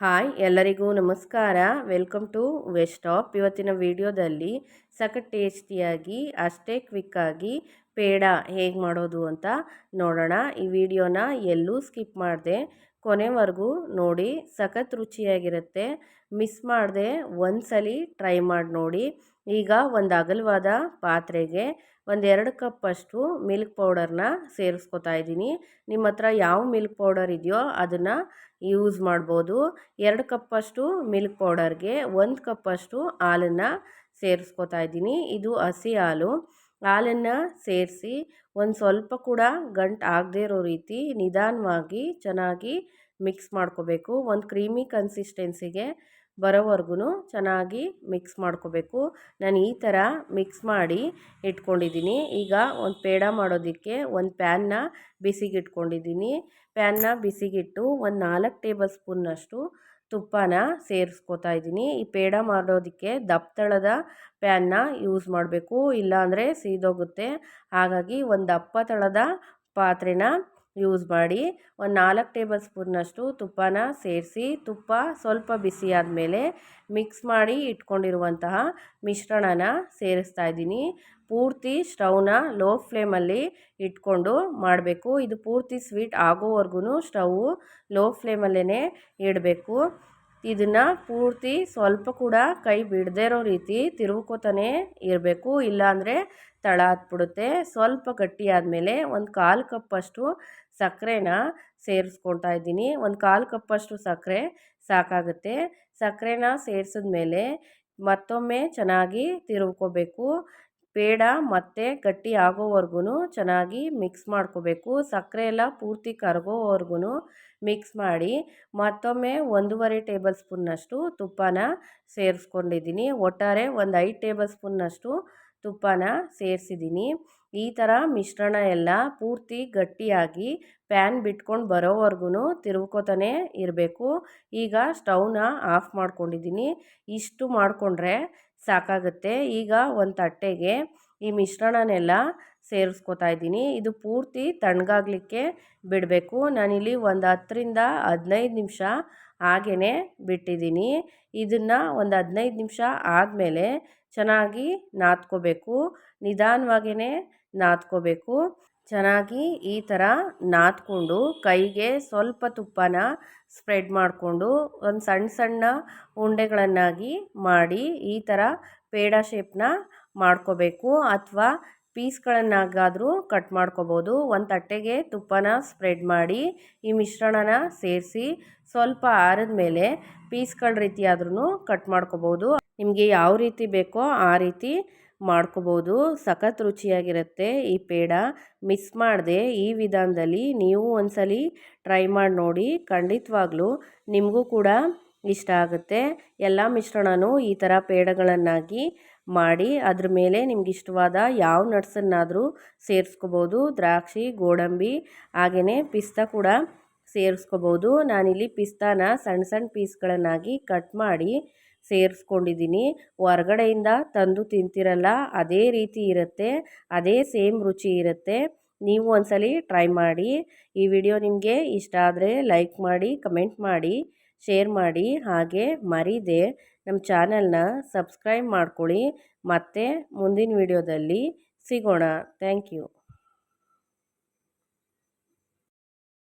Hi, ಎಲ್ಲರಿಗೂ ನಮಸ್ಕಾರ. Welcome to ವೆಸ್ಟಾಪ್ ಇವತ್ತಿನ ವಿಡಿಯೋದಲ್ಲಿ ಸಖತ್ ಟೇಸ್ಟಿಯಾಗಿ, ಅಷ್ಟೇ ಕ್ವಿಕ್ಕಾಗಿ ಪೇಡ ಹೇಗೆ ಮಾಡೋದು ಅಂತ ನೋಡೋಣ. ಈ ವಿಡಿಯೋನ ಎಲ್ಲೂ ಸ್ಕಿಪ್ ಮಾಡಿದೆ, ಕೊನೆವರೆಗೂ ನೋಡಿ, ಸಖತ್ ರುಚಿಯಾಗಿರುತ್ತೆ. ಮಿಸ್ ಮಾಡದೆ ಒಂದ್ಸಲಿ ಟ್ರೈ ಮಾಡಿ ನೋಡಿ. ಈಗ ಒಂದು ಅಗಲವಾದ ಪಾತ್ರೆಗೆ ಒಂದೆರಡು ಕಪ್ಪಷ್ಟು ಮಿಲ್ಕ್ ಪೌಡರ್ನ ಸೇರಿಸ್ಕೊತಾ ಇದ್ದೀನಿ. ನಿಮ್ಮ ಹತ್ರ ಯಾವ ಮಿಲ್ಕ್ ಪೌಡರ್ ಇದೆಯೋ ಅದನ್ನು ಯೂಸ್ ಮಾಡ್ಬೋದು. ಎರಡು ಕಪ್ಪಷ್ಟು ಮಿಲ್ಕ್ ಪೌಡರ್ಗೆ ಒಂದು ಕಪ್ಪಷ್ಟು ಹಾಲನ್ನು ಸೇರಿಸ್ಕೊತಾ ಇದ್ದೀನಿ. ಇದು ಹಸಿ ಹಾಲು. ಹಾಲನ್ನು ಸೇರಿಸಿ ಒಂದು ಸ್ವಲ್ಪ ಕೂಡ ಗಂಟು ಆಗದೇ ಇರೋ ರೀತಿ ನಿಧಾನವಾಗಿ ಚೆನ್ನಾಗಿ ಮಿಕ್ಸ್ ಮಾಡ್ಕೋಬೇಕು. ಒಂದು ಕ್ರೀಮಿ ಕನ್ಸಿಸ್ಟೆನ್ಸಿಗೆ ಬರೋವರೆಗೂ ಚೆನ್ನಾಗಿ ಮಿಕ್ಸ್ ಮಾಡ್ಕೋಬೇಕು. ನಾನು ಈ ಥರ ಮಿಕ್ಸ್ ಮಾಡಿ ಇಟ್ಕೊಂಡಿದ್ದೀನಿ. ಈಗ ಒಂದು ಪೇಡ ಮಾಡೋದಕ್ಕೆ ಒಂದು ಪ್ಯಾನ್ನ ಬಿಸಿಗೆ ಇಟ್ಕೊಂಡಿದ್ದೀನಿ ಪ್ಯಾನ್ನ ಬಿಸಿಗಿಟ್ಟು ಒಂದು ನಾಲ್ಕು ಟೇಬಲ್ ಸ್ಪೂನ್ನಷ್ಟು ತುಪ್ಪನ ಸೇರಿಸ್ಕೋತಾ ಇದ್ದೀನಿ. ಈ ಪೇಡ ಮಾಡೋದಕ್ಕೆ ದಪ್ಪತಳದ ಪ್ಯಾನ್ನ ಯೂಸ್ ಮಾಡಬೇಕು. ಇಲ್ಲಾಂದರೆ ಸೀದೋಗುತ್ತೆ. ಹಾಗಾಗಿ ಒಂದು ದಪ್ಪ ತಳದ ಪಾತ್ರೆನ ಯೂಸ್ ಮಾಡಿ ಒಂದು ನಾಲ್ಕು ಟೇಬಲ್ ಸ್ಪೂನ್ನಷ್ಟು ತುಪ್ಪನ ಸೇರಿಸಿ ತುಪ್ಪ ಸ್ವಲ್ಪ ಬಿಸಿ ಆದಮೇಲೆ ಮಿಕ್ಸ್ ಮಾಡಿ ಇಟ್ಕೊಂಡಿರುವಂತಹ ಮಿಶ್ರಣನ ಸೇರಿಸ್ತಾ ಇದ್ದೀನಿ. ಪೂರ್ತಿ ಸ್ಟವ್ನ ಲೋ ಫ್ಲೇಮಲ್ಲಿ ಇಟ್ಕೊಂಡು ಮಾಡಬೇಕು. ಇದು ಪೂರ್ತಿ ಸ್ವೀಟ್ ಆಗೋವರೆಗೂ ಸ್ಟವ್ ಲೋ ಫ್ಲೇಮಲ್ಲೇ ಇಡಬೇಕು. ಇದನ್ನು ಪೂರ್ತಿ ಸ್ವಲ್ಪ ಕೂಡ ಕೈ ಬಿಡದೇ ಇರೋ ರೀತಿ ತಿರುವುಕೋತಾನೆ ಇರಬೇಕು, ಇಲ್ಲಾಂದರೆ ತಳ ಹತ್ಬಿಡುತ್ತೆ. ಸ್ವಲ್ಪ ಗಟ್ಟಿ ಆದಮೇಲೆ ಒಂದು ಕಾಲು ಕಪ್ಪಷ್ಟು ಸಕ್ಕರೆನ ಸೇರಿಸ್ಕೊಳ್ತಾ ಇದ್ದೀನಿ. ಒಂದು ಕಾಲು ಕಪ್ಪಷ್ಟು ಸಕ್ಕರೆ ಸಾಕಾಗುತ್ತೆ. ಸಕ್ಕರೆನ ಸೇರಿಸಿದ್ಮೇಲೆ ಮತ್ತೊಮ್ಮೆ ಚೆನ್ನಾಗಿ ತಿರುವ್ಕೋಬೇಕು ಪೇಡ ಮತ್ತೆ ಗಟ್ಟಿ ಆಗೋವರೆಗೂ ಚೆನ್ನಾಗಿ ಮಿಕ್ಸ್ ಮಾಡ್ಕೋಬೇಕು. ಸಕ್ಕರೆ ಎಲ್ಲ ಪೂರ್ತಿ ಕರಗೋವರೆಗೂ ಮಿಕ್ಸ್ ಮಾಡಿ ಮತ್ತೊಮ್ಮೆ ಒಂದೂವರೆ ಟೇಬಲ್ ಸ್ಪೂನ್ನಷ್ಟು ತುಪ್ಪನ ಸೇರಿಸ್ಕೊಂಡಿದ್ದೀನಿ. ಒಟ್ಟಾರೆ ಒಂದು ಐದು ಟೇಬಲ್ ಸ್ಪೂನ್ನಷ್ಟು ತುಪ್ಪನ ಸೇರಿಸಿದ್ದೀನಿ. ಈ ಥರ ಮಿಶ್ರಣ ಎಲ್ಲ ಪೂರ್ತಿ ಗಟ್ಟಿಯಾಗಿ ಪ್ಯಾನ್ ಬಿಟ್ಕೊಂಡು ಬರೋವರೆಗೂ ತಿರುವ್ಕೋತಾನೆ ಇರಬೇಕು. ಈಗ ಸ್ಟವ್ನ ಆಫ್ ಮಾಡ್ಕೊಂಡಿದ್ದೀನಿ. ಇಷ್ಟು ಮಾಡಿಕೊಂಡ್ರೆ ಸಾಕಾಗುತ್ತೆ. ಈಗ ಒಂದು ತಟ್ಟೆಗೆ ಈ ಮಿಶ್ರಣನೆಲ್ಲ ಸೇರಿಸ್ಕೊತಾ ಇದ್ದೀನಿ. ಇದು ಪೂರ್ತಿ ತಣ್ಣಗಾಗಲಿಕ್ಕೆ ಬಿಡಬೇಕು. ನಾನಿಲ್ಲಿ ಒಂದು ಹತ್ತರಿಂದ ಹದಿನೈದು ನಿಮಿಷ ಹಾಗೇ ಬಿಟ್ಟಿದ್ದೀನಿ. ಇದನ್ನು ಒಂದು ಹದಿನೈದು ನಿಮಿಷ ಆದಮೇಲೆ ಚೆನ್ನಾಗಿ ನಾದ್ಕೋಬೇಕು. ನಿಧಾನವಾಗಿಯೇ ನಾದ್ಕೋಬೇಕು. ಚೆನ್ನಾಗಿ ಈ ಥರ ನಾದ್ಕೊಂಡು ಕೈಗೆ ಸ್ವಲ್ಪ ತುಪ್ಪನ ಸ್ಪ್ರೆಡ್ ಮಾಡಿಕೊಂಡು ಒಂದು ಸಣ್ಣ ಸಣ್ಣ ಉಂಡೆಗಳನ್ನಾಗಿ ಮಾಡಿ ಈ ಥರ ಪೇಡ ಶೇಪ್ನ ಮಾಡ್ಕೋಬೇಕು ಅಥವಾ ಪೀಸ್ಗಳನ್ನಾಗಾದರೂ ಕಟ್ ಮಾಡ್ಕೋಬೋದು. ಒಂದು ತಟ್ಟೆಗೆ ತುಪ್ಪನ ಸ್ಪ್ರೆಡ್ ಮಾಡಿ ಈ ಮಿಶ್ರಣನ ಸೇರಿಸಿ ಸ್ವಲ್ಪ ಆರಿದ ಮೇಲೆ ಪೀಸ್ಗಳ ರೀತಿಯಾದ್ರೂ ಕಟ್ ಮಾಡ್ಕೋಬೋದು. ನಿಮಗೆ ಯಾವ ರೀತಿ ಬೇಕೋ ಆ ರೀತಿ ಮಾಡ್ಕೋಬೋದು. ಸಖತ್ ರುಚಿಯಾಗಿರುತ್ತೆ ಈ ಪೇಡ. ಮಿಸ್ ಮಾಡದೆ ಈ ವಿಧಾನದಲ್ಲಿ ನೀವು ಒಂದ್ಸಲ ಟ್ರೈ ಮಾಡಿ ನೋಡಿ. ಖಂಡಿತವಾಗ್ಲೂ ನಿಮಗೂ ಕೂಡ ಇಷ್ಟ ಆಗುತ್ತೆ. ಎಲ್ಲ ಮಿಶ್ರಣನೂ ಈ ಥರ ಪೇಡಗಳನ್ನಾಗಿ ಮಾಡಿ ಅದ್ರ ಮೇಲೆ ನಿಮ್ಗೆ ಇಷ್ಟವಾದ ಯಾವ ನಟ್ಸನ್ನಾದರೂ ಸೇರಿಸ್ಕೋಬೋದು. ದ್ರಾಕ್ಷಿ, ಗೋಡಂಬಿ ಹಾಗೆಯೇ ಪಿಸ್ತಾ ಕೂಡ ಸೇರಿಸ್ಕೋಬೋದು. ನಾನಿಲ್ಲಿ ಪಿಸ್ತಾನ ಸಣ್ಣ ಸಣ್ಣ ಪೀಸ್ಗಳನ್ನಾಗಿ ಕಟ್ ಮಾಡಿ ಸೇರಿಸ್ಕೊಂಡಿದ್ದೀನಿ. ಹೊರಗಡೆಯಿಂದ ತಂದು ತಿಂತಿರಲ್ಲ, ಅದೇ ರೀತಿ ಇರುತ್ತೆ, ಅದೇ ಸೇಮ್ ರುಚಿ ಇರುತ್ತೆ. ನೀವು ಒಂದ್ಸಲಿ ಟ್ರೈ ಮಾಡಿ. ಈ ವಿಡಿಯೋ ನಿಮಗೆ ಇಷ್ಟ ಆದರೆ ಲೈಕ್ ಮಾಡಿ, ಕಮೆಂಟ್ ಮಾಡಿ, ಶೇರ್ ಮಾಡಿ, ಹಾಗೆ ಮರಿದೆ ನಮ್ಮ ಚಾನಲ್ನ ಸಬ್ಸ್ಕ್ರೈಬ್ ಮಾಡ್ಕೊಳ್ಳಿ. ಮತ್ತೆ ಮುಂದಿನ ವಿಡಿಯೋದಲ್ಲಿ ಸಿಗೋಣ. Thank you.